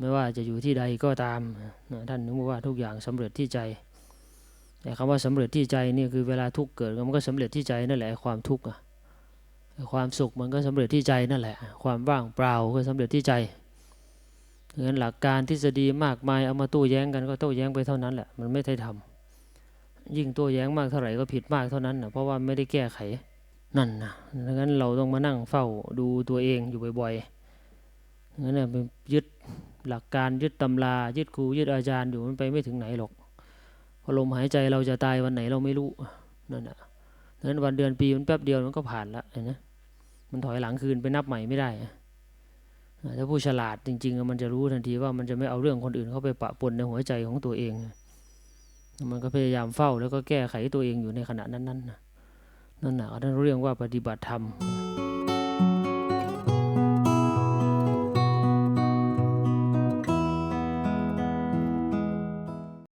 ไม่ว่าจะอยู่ที่ใดก็ตามนะท่านนึกว่าทุกอย่างสำเร็จที่ใจ แต่คำว่าสำเร็จที่ใจนี่คือเวลาทุกเกิดมันก็สำเร็จที่ใจนั่นแหละความทุกข์อะความสุขมันก็สำเร็จที่ใจนั่นแหละ ความว่างเปล่าก็สำเร็จที่ใจเพราะฉะนั้นหลักการทฤษฎีมากมายเอามาโต้แย้งกันก็โต้แย้งไปเท่านั้นแหละมันไม่ได้ทำยิ่งโต้แย้งมากเท่าไหร่ก็ผิดมากเท่านั้นนะเพราะว่าไม่ได้แก้ไขนั่นนะดังนั้นเราต้องมานั่งเฝ้าดูตัวเองอยู่บ่อยๆงั้นเนี่ยไปยึด หลักการยึดตำรา ยึดครูยึดอาจารย์อยู่มันไปไม่ถึงไหนหรอกพอลมหายใจเราจะตายวันไหนเราไม่รู้นั่นนะดังนั้นวันเดือนปีมันแป๊บเดียวมันก็ผ่านละเห็นไหมมันถอยหลังคืนไปนับใหม่ไม่ได้ถ้าผู้ฉลาดจริง ๆ มันจะรู้ทันทีว่ามันจะไม่เอาเรื่องคนอื่นเข้าไปปะปนในหัวใจของตัวเอง มันก็พยายามเฝ้าแล้วก็แก้ไขตัวเองอยู่ในขณะนั้นๆนะนั่นนะนั่นเรียกว่าปฏิบัติธรรม